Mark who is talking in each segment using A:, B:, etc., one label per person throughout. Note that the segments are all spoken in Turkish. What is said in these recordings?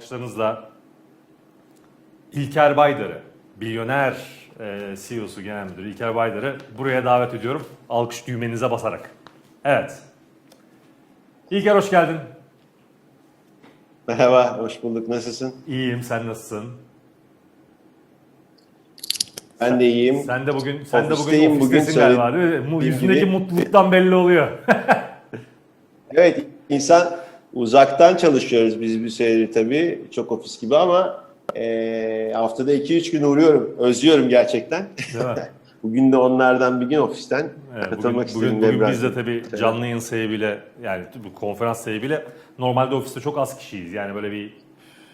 A: alkışlarınızla İlker Baydar'ı, milyoner e, CEO'su genel müdürü İlker Baydar'ı buraya davet ediyorum. Alkış düğmenize basarak. Evet. İlker hoş geldin.
B: Merhaba, hoş bulduk. Nasılsın?
A: İyiyim, sen nasılsın?
B: Ben de iyiyim.
A: Sen de bugün sen de bugün
B: Ofisteyim, bugün
A: ofistesin galiba değil mi? Yüzündeki mutluluktan belli oluyor.
B: Evet, insan uzaktan çalışıyoruz biz bir süredir tabii. Çok ofis gibi ama eee, haftada 2-3 gün uğruyorum. Özlüyorum gerçekten. Bugün de onlardan bir gün ofisten
A: Evet, bugün,
B: katılmak
A: bugün,
B: istedim.
A: bugün
B: Nebra.
A: biz de tabii canlı yayın sebebiyle yani bu konferans sebebiyle normalde ofiste çok az kişiyiz. Yani böyle bir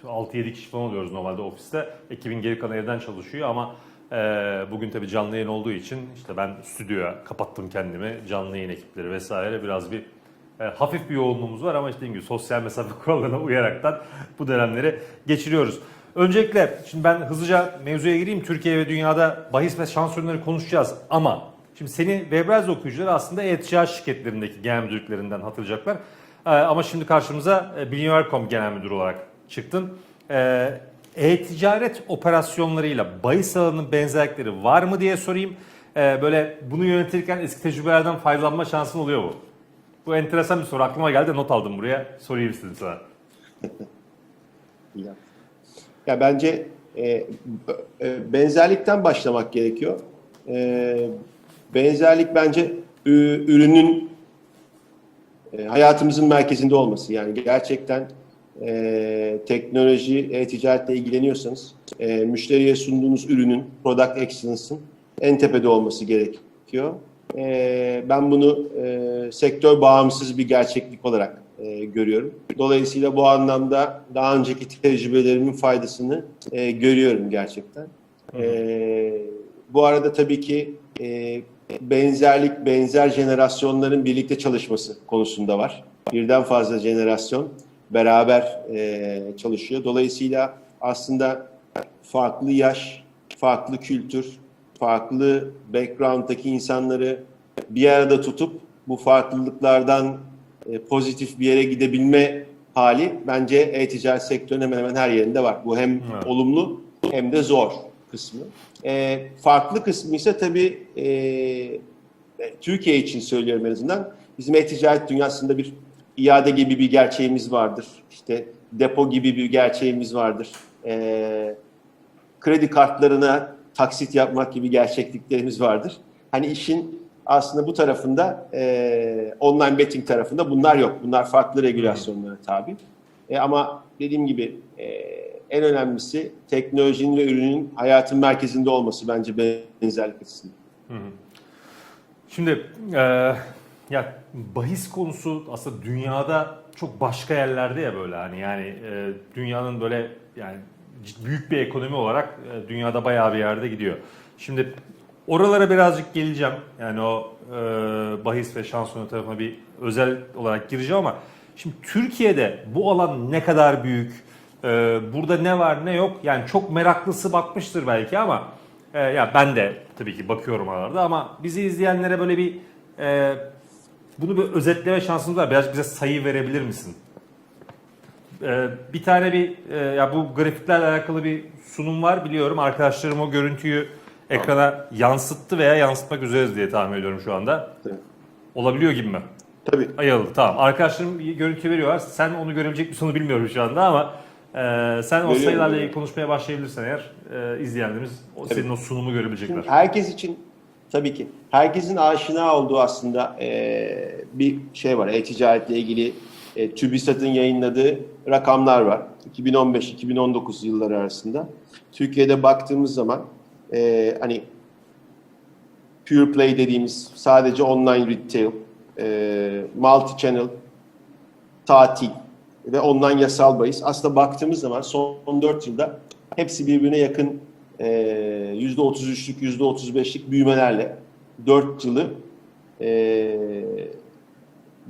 A: 6-7 kişi falan oluyoruz normalde ofiste. Ekibin geri kalanı evden çalışıyor ama e, bugün tabii canlı yayın olduğu için işte ben stüdyoya kapattım kendimi. Canlı yayın ekipleri vesaire biraz bir e, hafif bir yoğunluğumuz var ama işte dediğim gibi sosyal mesafe kurallarına uyaraktan bu dönemleri geçiriyoruz. Öncelikle şimdi ben hızlıca mevzuya gireyim. Türkiye ve dünyada bahis ve şans ürünleri konuşacağız ama şimdi seni Webrez okuyucuları aslında e-ticaret şirketlerindeki genel müdürlüklerinden hatırlayacaklar. E, ama şimdi karşımıza e, genel müdürü olarak çıktın. E, E-ticaret operasyonlarıyla bahis alanının benzerlikleri var mı diye sorayım. Böyle bunu yönetirken eski tecrübelerden faydalanma şansın oluyor mu? Bu enteresan bir soru. Aklıma geldi not aldım buraya. Sorayım istedim sana.
B: Ya, ya bence e, e, benzerlikten başlamak gerekiyor. E, benzerlik bence ürünün e, hayatımızın merkezinde olması. Yani gerçekten e, teknoloji, e-ticaretle ilgileniyorsanız e, müşteriye sunduğunuz ürünün, product excellence'ın en tepede olması gerekiyor. E, ben bunu e, sektör bağımsız bir gerçeklik olarak e, görüyorum. Dolayısıyla bu anlamda daha önceki tecrübelerimin faydasını e, görüyorum gerçekten. E, bu arada tabii ki e, benzerlik, benzer jenerasyonların birlikte çalışması konusunda var. Birden fazla jenerasyon beraber e, çalışıyor. Dolayısıyla aslında farklı yaş, farklı kültür, farklı background'daki insanları bir arada tutup bu farklılıklardan e, pozitif bir yere gidebilme hali bence e-ticaret sektörünün hemen hemen her yerinde var. Bu hem
A: Evet.
B: olumlu hem de zor kısmı. E, farklı kısmı ise tabii e, Türkiye için söylüyorum en azından. Bizim e-ticaret dünyasında bir iade gibi bir gerçeğimiz vardır. İşte depo gibi bir gerçeğimiz vardır. E, kredi kartlarına taksit yapmak gibi gerçekliklerimiz vardır. Hani işin aslında bu tarafında e, online betting tarafında bunlar yok. Bunlar farklı regülasyonlara tabi. E, ama dediğim gibi e, en önemlisi teknolojinin ve ürünün hayatın merkezinde olması bence benzerlik açısından.
A: Şimdi e, ya bahis konusu aslında dünyada çok başka yerlerde ya böyle hani yani e, dünyanın böyle yani büyük bir ekonomi olarak e, dünyada bayağı bir yerde gidiyor. Şimdi oralara birazcık geleceğim. Yani o e, bahis ve şans tarafına bir özel olarak gireceğim ama şimdi Türkiye'de bu alan ne kadar büyük? E, burada ne var ne yok? Yani çok meraklısı bakmıştır belki ama e, ya ben de tabii ki bakıyorum aralarda ama bizi izleyenlere böyle bir e, bunu bir özetleme şansınız var. Biraz bize sayı verebilir misin? E, bir tane bir e, ya bu grafiklerle alakalı bir sunum var biliyorum. Arkadaşlarım o görüntüyü ekrana yansıttı veya yansıtmak üzereyiz diye tahmin ediyorum şu anda.
B: Tabii.
A: Olabiliyor gibi mi?
B: Tabii.
A: Ayıldı tamam. Arkadaşlarım görüntü veriyorlar. Sen onu görebilecek misin onu bilmiyorum şu anda ama e, sen o
B: Görüyorum,
A: sayılarla ilgili konuşmaya başlayabilirsen eğer e, izleyenlerimiz o, senin o sunumu görebilecekler.
B: Şimdi herkes için tabii ki herkesin aşina olduğu aslında e, bir şey var. E-ticaretle ilgili e, TÜBİSAT'ın yayınladığı rakamlar var. 2015-2019 yılları arasında. Türkiye'de baktığımız zaman e, hani pure play dediğimiz sadece online retail, e, multi channel, tatil ve online yasal bahis. Aslında baktığımız zaman son 4 yılda hepsi birbirine yakın e, %33'lük, %35'lik büyümelerle 4 yılı e,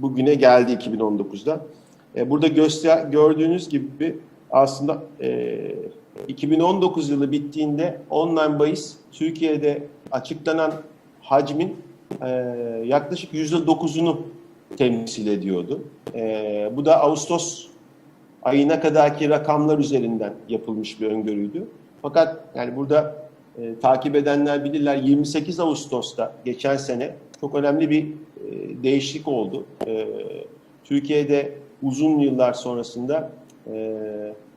B: bugüne geldi 2019'da. E, burada göster gördüğünüz gibi aslında e, 2019 yılı bittiğinde online bahis Türkiye'de açıklanan hacmin e, yaklaşık %9'unu temsil ediyordu. E, bu da Ağustos ayına kadarki rakamlar üzerinden yapılmış bir öngörüydü. Fakat yani burada e, takip edenler bilirler 28 Ağustos'ta geçen sene çok önemli bir e, değişiklik oldu. E, Türkiye'de uzun yıllar sonrasında e,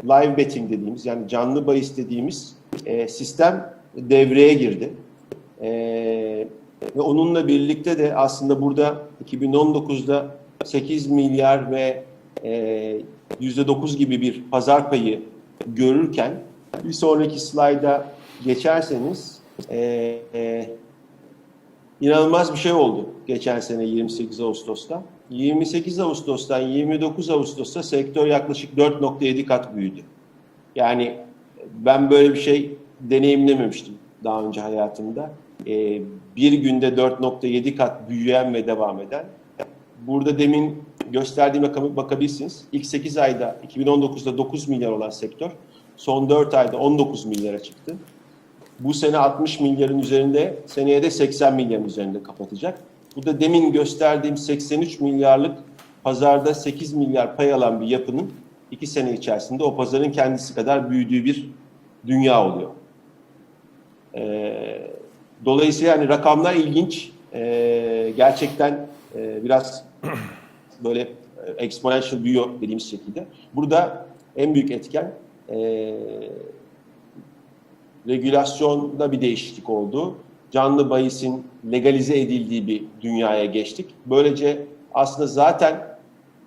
B: live betting dediğimiz yani canlı bahis dediğimiz e, sistem devreye girdi. E, ve onunla birlikte de aslında burada 2019'da 8 milyar ve e, %9 gibi bir pazar payı görürken bir sonraki slayda geçerseniz e, e, inanılmaz bir şey oldu geçen sene 28 Ağustos'ta. 28 Ağustos'tan 29 Ağustos'ta sektör yaklaşık 4.7 kat büyüdü. Yani ben böyle bir şey deneyimlememiştim daha önce hayatımda. Ee, bir günde 4.7 kat büyüyen ve devam eden. Burada demin gösterdiğim rakama bakabilirsiniz. İlk 8 ayda 2019'da 9 milyar olan sektör son 4 ayda 19 milyara çıktı. Bu sene 60 milyarın üzerinde, seneye de 80 milyarın üzerinde kapatacak. Bu da demin gösterdiğim 83 milyarlık pazarda 8 milyar pay alan bir yapının 2 sene içerisinde o pazarın kendisi kadar büyüdüğü bir dünya oluyor. Ee, dolayısıyla yani rakamlar ilginç. Ee, gerçekten e, biraz böyle e, exponential büyüyor dediğimiz şekilde. Burada en büyük etken e, regülasyonda bir değişiklik oldu. Canlı bahisin legalize edildiği bir dünyaya geçtik. Böylece aslında zaten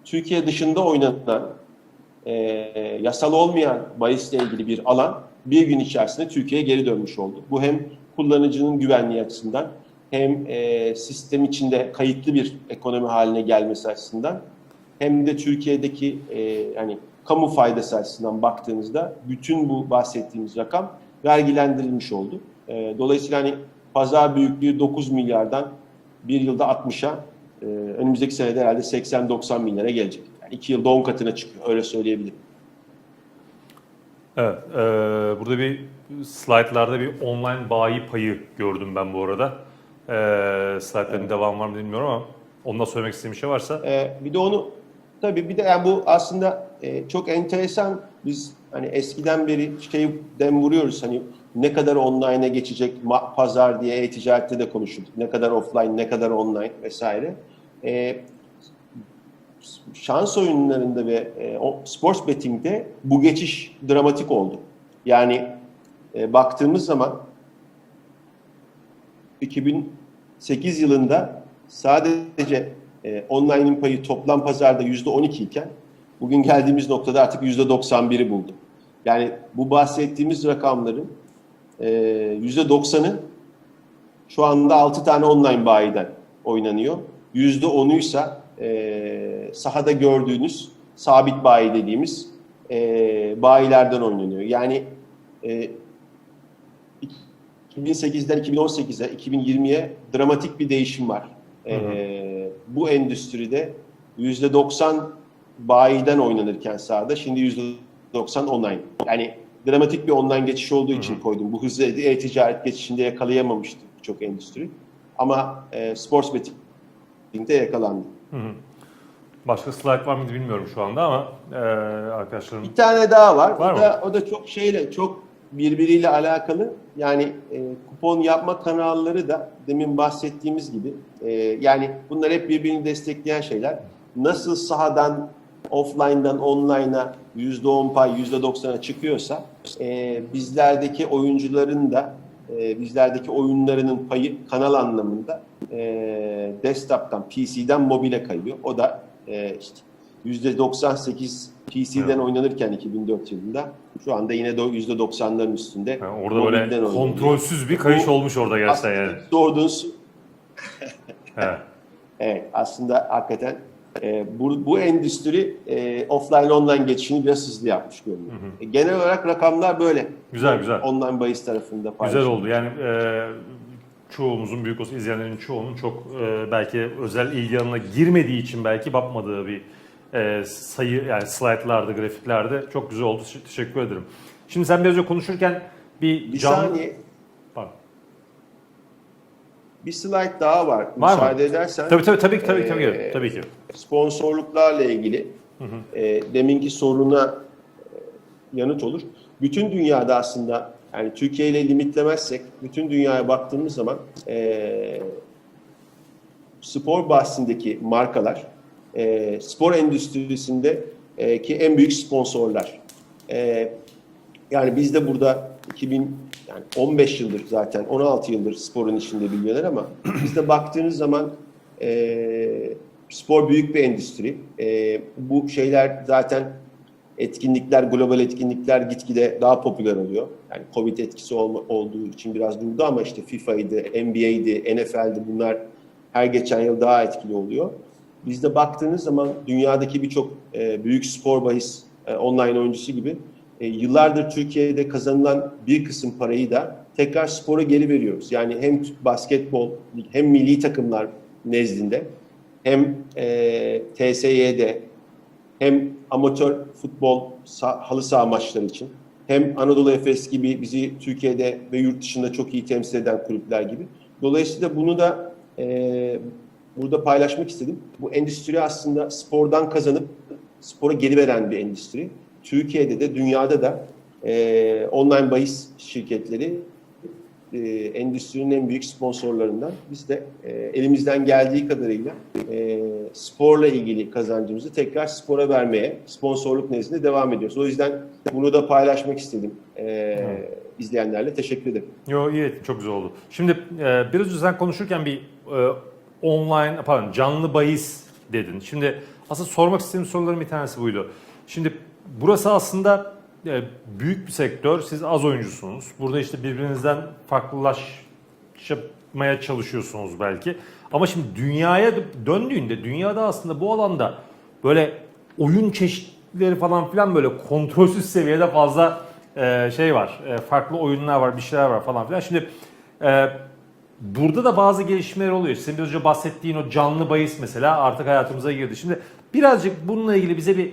B: Türkiye dışında oynanan e, yasal olmayan bahisle ilgili bir alan bir gün içerisinde Türkiye'ye geri dönmüş oldu. Bu hem kullanıcının güvenliği açısından hem e, sistem içinde kayıtlı bir ekonomi haline gelmesi açısından hem de Türkiye'deki e, yani kamu faydası açısından baktığınızda bütün bu bahsettiğimiz rakam vergilendirilmiş oldu. E, dolayısıyla hani pazar büyüklüğü 9 milyardan bir yılda 60'a e, önümüzdeki senede herhalde 80-90 milyara gelecek. Yani iki yılda 10 katına çıkıyor öyle söyleyebilirim.
A: Evet, e, burada bir slaytlarda bir online bayi payı gördüm ben bu arada. E, slaytların devam var mı bilmiyorum ama ondan söylemek istediğim bir şey varsa.
B: Ee, bir de onu tabii bir de yani bu aslında e, çok enteresan. Biz hani eskiden beri şeyden vuruyoruz hani ne kadar online'a geçecek pazar diye e-ticarette de konuşurduk. Ne kadar offline, ne kadar online vesaire. Ee, şans oyunlarında ve e, o sports betting'de bu geçiş dramatik oldu. Yani e, baktığımız zaman 2008 yılında sadece e, online'ın payı toplam pazarda %12 iken bugün geldiğimiz noktada artık %91'i buldu. Yani bu bahsettiğimiz rakamların e, %90'ı şu anda 6 tane online bayiden oynanıyor. %10'uysa e, sahada gördüğünüz sabit bayi dediğimiz e, bayilerden oynanıyor. Yani e, 2008'den 2018'e, 2020'ye dramatik bir değişim var. Ee, bu endüstride %90 bayiden oynanırken sahada şimdi %90 online. Yani dramatik bir online geçiş olduğu için koydum. Bu hızlı e-ticaret geçişinde yakalayamamıştı çok endüstri. Ama e, sports betting'de yakalandı.
A: Başka slide var mıydı bilmiyorum şu anda ama e, arkadaşlarım
B: Bir tane daha var.
A: Var
B: o
A: mı?
B: da o da çok şeyle çok birbiriyle alakalı. Yani e, kupon yapma kanalları da demin bahsettiğimiz gibi e, yani bunlar hep birbirini destekleyen şeyler. Nasıl sahadan offline'dan online'a %10 pay %90'a çıkıyorsa e, bizlerdeki oyuncuların da e, bizlerdeki oyunlarının payı kanal anlamında e, desktop'tan, PC'den mobile kayıyor. O da e, işte %98 PC'den
A: Evet.
B: oynanırken 2004 yılında şu anda yine de o %90'ların üstünde.
A: yani orada böyle
B: oynanıyor.
A: kontrolsüz bir kayış
B: Bu
A: olmuş orada gerçekten yani.
B: sorduğunuz
A: Evet.
B: Evet, aslında hakikaten e, bu, bu endüstri e, offline online geçişini biraz hızlı yapmış görünüyor. E, genel olarak rakamlar böyle.
A: Güzel, güzel.
B: Online bahis tarafında
A: Güzel oldu. Yani e, çoğumuzun, büyük olsa izleyenlerin çoğunun çok e, belki özel ilgi alanına girmediği için belki bakmadığı bir e, sayı yani slaytlarda, grafiklerde çok güzel oldu. Teşekkür- ederim. Şimdi sen biraz önce konuşurken bir,
B: Bir
A: canlı...
B: saniye,
A: Pardon.
B: bir slide daha var.
A: Var mı?
B: Müsaade edersen.
A: Tabii tabii tabii tabii,
B: Ee,
A: tabii ki.
B: Sponsorluklarla ilgili. e, deminki soruna e, yanıt olur. Bütün dünyada aslında yani Türkiye ile limitlemezsek bütün dünyaya baktığımız zaman e, spor bahsindeki markalar e, spor endüstrisinde e, ki en büyük sponsorlar. E, yani biz de burada 2000 yani 15 yıldır zaten 16 yıldır sporun içinde biliyorlar ama bizde baktığınız zaman e, spor büyük bir endüstri. E, bu şeyler zaten etkinlikler, global etkinlikler gitgide daha popüler oluyor. Yani Covid etkisi olma, olduğu için biraz durdu ama işte FIFA'ydı, NBA'ydi, NFL'di bunlar her geçen yıl daha etkili oluyor. Bizde baktığınız zaman dünyadaki birçok e, büyük spor bahis e, online oyuncusu gibi e, yıllardır Türkiye'de kazanılan bir kısım parayı da tekrar spora geri veriyoruz. Yani hem basketbol hem milli takımlar nezdinde hem e, TSY'de hem amatör futbol sah- halı saha maçları için hem Anadolu Efes gibi bizi Türkiye'de ve yurt dışında çok iyi temsil eden kulüpler gibi. Dolayısıyla bunu da e, burada paylaşmak istedim. Bu endüstri aslında spordan kazanıp spora geri veren bir endüstri. Türkiye'de de dünyada da e, online bahis şirketleri e, endüstrinin en büyük sponsorlarından. Biz de e, elimizden geldiği kadarıyla e, sporla ilgili kazancımızı tekrar spora vermeye sponsorluk nezdinde devam ediyoruz. O yüzden bunu da paylaşmak istedim e, izleyenlerle. Teşekkür ederim.
A: Yo iyi çok güzel oldu. Şimdi e, biraz önce sen konuşurken bir e, online pardon canlı bahis dedin. Şimdi aslında sormak istediğim soruların bir tanesi buydu. Şimdi burası aslında büyük bir sektör. Siz az oyuncusunuz. Burada işte birbirinizden farklılaşmaya çalışıyorsunuz belki. Ama şimdi dünyaya döndüğünde dünyada aslında bu alanda böyle oyun çeşitleri falan filan böyle kontrolsüz seviyede fazla e, şey var. E, farklı oyunlar var, bir şeyler var falan filan. Şimdi e, burada da bazı gelişmeler oluyor. Senin biraz önce bahsettiğin o canlı bahis mesela artık hayatımıza girdi. Şimdi birazcık bununla ilgili bize bir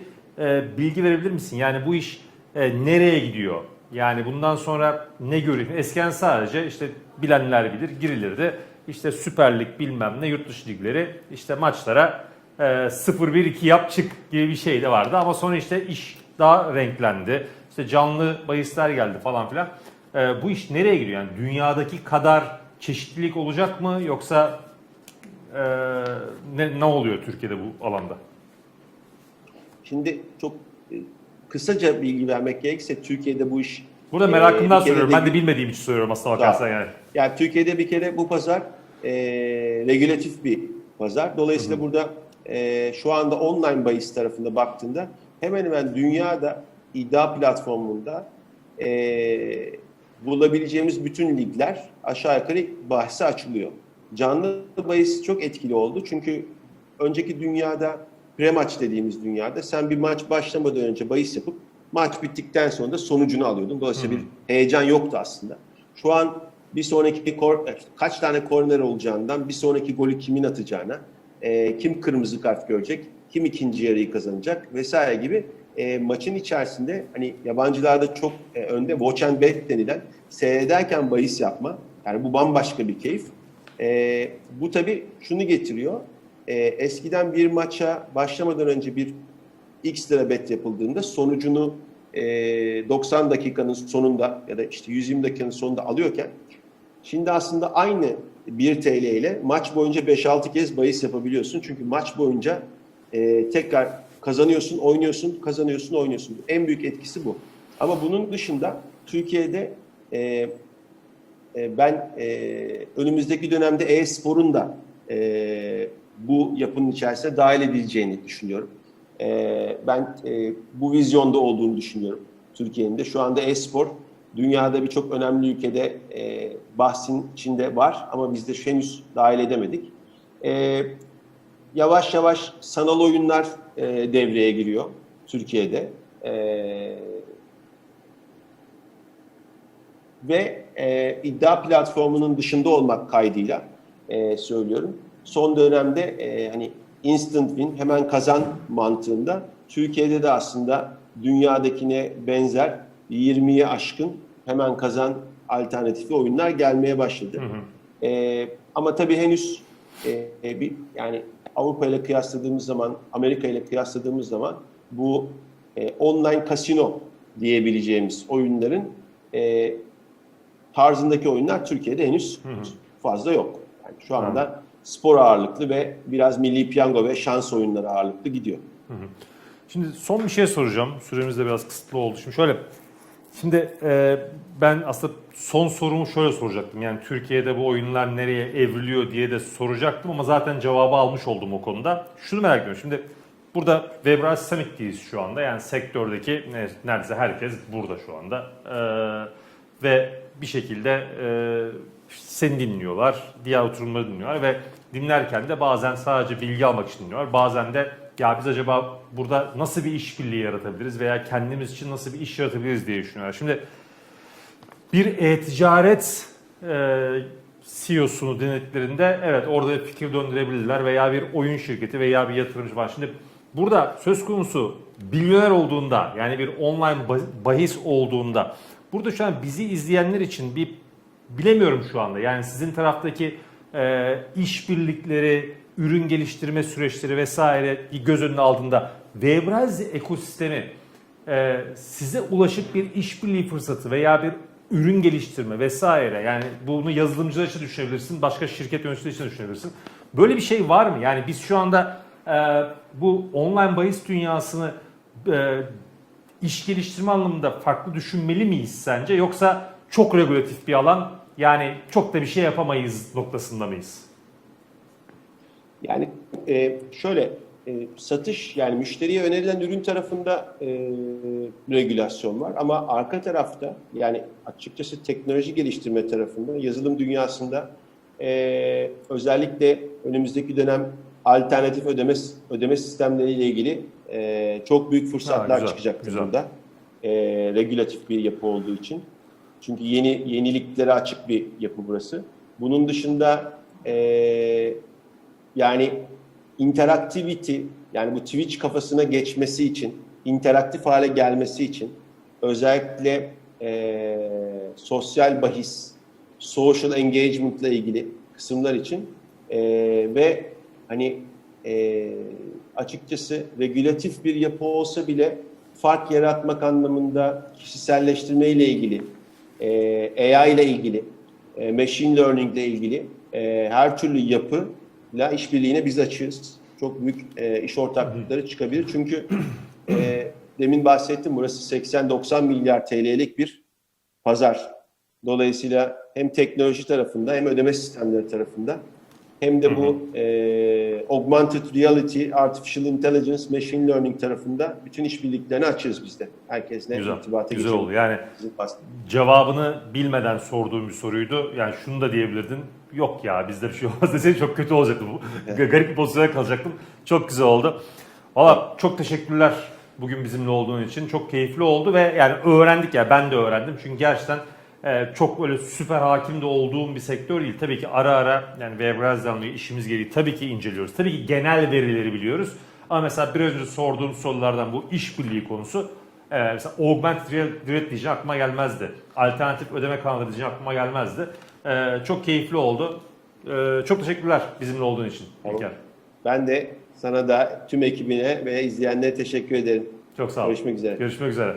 A: bilgi verebilir misin? Yani bu iş e, nereye gidiyor? Yani bundan sonra ne görüyorsun? Eskiden sadece işte bilenler bilir girilirdi. İşte Süper Lig bilmem ne yurt dışı ligleri işte maçlara e, 0-1-2 yap çık gibi bir şey de vardı. Ama sonra işte iş daha renklendi. İşte canlı bahisler geldi falan filan. E, bu iş nereye gidiyor? Yani dünyadaki kadar çeşitlilik olacak mı yoksa e, ne, ne oluyor Türkiye'de bu alanda?
B: Şimdi çok kısaca bilgi vermek gerekirse Türkiye'de bu iş
A: Burada
B: e,
A: merakımdan
B: kere
A: soruyorum.
B: de-
A: Ben de bilmediğim için soruyorum aslına bakarsan yani.
B: Yani Türkiye'de bir kere bu pazar e, regülatif bir pazar. Dolayısıyla burada e, şu anda online bahis tarafında baktığında hemen hemen dünyada iddia platformunda e, bulabileceğimiz bütün ligler aşağı yukarı bahse açılıyor. Canlı bahis çok etkili oldu. Çünkü önceki dünyada pre-maç dediğimiz dünyada sen bir maç başlamadan önce bahis yapıp maç bittikten sonra da sonucunu alıyordun. Dolayısıyla bir heyecan yoktu aslında. Şu an bir sonraki kor, kaç tane korner olacağından, bir sonraki golü kimin atacağına, e, kim kırmızı kart görecek, kim ikinci yarıyı kazanacak vesaire gibi e, maçın içerisinde hani yabancılarda çok e, önde watch and bet denilen seyrederken bahis yapma. Yani bu bambaşka bir keyif. E, bu tabii şunu getiriyor. E, eskiden bir maça başlamadan önce bir X lira bet yapıldığında sonucunu e, 90 dakikanın sonunda ya da işte 120 dakikanın sonunda alıyorken şimdi aslında aynı 1 TL ile maç boyunca 5-6 kez bahis yapabiliyorsun. Çünkü maç boyunca e, tekrar kazanıyorsun, oynuyorsun, kazanıyorsun, oynuyorsun. En büyük etkisi bu. Ama bunun dışında Türkiye'de e, e, ben e, önümüzdeki dönemde e-sporun da e, bu yapının içerisine dahil edileceğini düşünüyorum. E, ben e, bu vizyonda olduğunu düşünüyorum Türkiye'nin de. Şu anda e-spor dünyada birçok önemli ülkede e, bahsin içinde var ama biz de henüz dahil edemedik. E, yavaş yavaş sanal oyunlar e, devreye giriyor Türkiye'de. E, ve e, iddia platformunun dışında olmak kaydıyla e, söylüyorum. Son dönemde e, hani instant win hemen kazan mantığında Türkiye'de de aslında dünyadakine benzer 20'ye aşkın hemen kazan alternatifli oyunlar gelmeye başladı. E, ama tabii henüz e, e, bir yani Avrupa ile kıyasladığımız zaman, Amerika ile kıyasladığımız zaman bu e, online kasino diyebileceğimiz oyunların e, tarzındaki oyunlar Türkiye'de henüz fazla yok. Yani şu anda spor ağırlıklı ve biraz milli piyango ve şans oyunları ağırlıklı gidiyor.
A: Şimdi son bir şey soracağım. Süremiz de biraz kısıtlı oldu. Şimdi şöyle, şimdi e, ben aslında son sorumu şöyle soracaktım. Yani Türkiye'de bu oyunlar nereye evriliyor diye de soracaktım ama zaten cevabı almış oldum o konuda. Şunu merak ediyorum. Şimdi burada Webral Summit'teyiz şu anda. Yani sektördeki ne- neredeyse herkes burada şu anda. E, ve bir şekilde e, seni dinliyorlar, diğer oturumları dinliyorlar ve dinlerken de bazen sadece bilgi almak için dinliyorlar. Bazen de ya biz acaba burada nasıl bir işbirliği yaratabiliriz veya kendimiz için nasıl bir iş yaratabiliriz diye düşünüyorlar. Şimdi bir e-ticaret e, CEO'sunu dinlediklerinde evet orada bir fikir döndürebilirler veya bir oyun şirketi veya bir yatırımcı var. Şimdi burada söz konusu milyoner olduğunda yani bir online bah- bahis olduğunda burada şu an bizi izleyenler için bir bilemiyorum şu anda. Yani sizin taraftaki e, işbirlikleri, ürün geliştirme süreçleri vesaire göz önüne aldığında Webrazi ekosistemi e, size ulaşık bir işbirliği fırsatı veya bir ürün geliştirme vesaire yani bunu yazılımcılar için düşünebilirsin, başka şirket yöneticileri için düşünebilirsin. Böyle bir şey var mı? Yani biz şu anda e, bu online bahis dünyasını e, iş geliştirme anlamında farklı düşünmeli miyiz sence? Yoksa çok regülatif bir alan yani çok da bir şey yapamayız noktasında mıyız?
B: Yani e, şöyle e, satış yani müşteriye önerilen ürün tarafında e, regülasyon var ama arka tarafta yani açıkçası teknoloji geliştirme tarafında yazılım dünyasında e, özellikle önümüzdeki dönem alternatif ödeme ödeme sistemleriyle ilgili e, çok büyük fırsatlar
A: Ha, güzel,
B: çıkacaktır
A: güzel.
B: burada. E, regülatif bir yapı olduğu için. Çünkü yeni yeniliklere açık bir yapı burası. Bunun dışında e, yani interaktivity yani bu Twitch kafasına geçmesi için, interaktif hale gelmesi için özellikle e, sosyal bahis, social engagement ile ilgili kısımlar için e, ve hani e, açıkçası regülatif bir yapı olsa bile fark yaratmak anlamında kişiselleştirme ile ilgili, e, AI ile ilgili, e, machine learning ile ilgili e, her türlü yapıyla işbirliğine biz açığız. Çok büyük e, iş ortaklıkları çıkabilir. Çünkü e, demin bahsettim burası 80-90 milyar TL'lik bir pazar. Dolayısıyla hem teknoloji tarafında hem ödeme sistemleri tarafında hem de bu e, augmented reality, artificial intelligence, machine learning tarafında bütün işbirliklerini açığız biz de. Herkesle
A: Güzel,
B: irtibata
A: güzel
B: geçelim.
A: oldu. Yani cevabını bilmeden sorduğum bir soruydu. Yani şunu da diyebilirdin. Yok ya bizde bir şey olmaz deseydin çok kötü olacaktı. Garip bir pozisyona kalacaktım. Çok güzel oldu. Valla çok teşekkürler bugün bizimle olduğun için. Çok keyifli oldu ve yani öğrendik ya ben de öğrendim. Çünkü gerçekten çok böyle süper hakim de olduğum bir sektör değil. Tabii ki ara ara yani Webraz'dan dolayı işimiz gereği tabii ki inceliyoruz. Tabii ki genel verileri biliyoruz. Ama mesela biraz önce sorduğum sorulardan bu işbirliği konusu ee, mesela augmented real- reality diyeceğim aklıma gelmezdi. Alternatif ödeme kanalları diyeceğim aklıma gelmezdi. Ee, çok keyifli oldu. Ee, çok teşekkürler bizimle olduğun için İlker.
B: Ben de sana da tüm ekibine ve izleyenlere teşekkür ederim.
A: Çok sağ ol.
B: Görüşmek üzere.
A: Görüşmek üzere.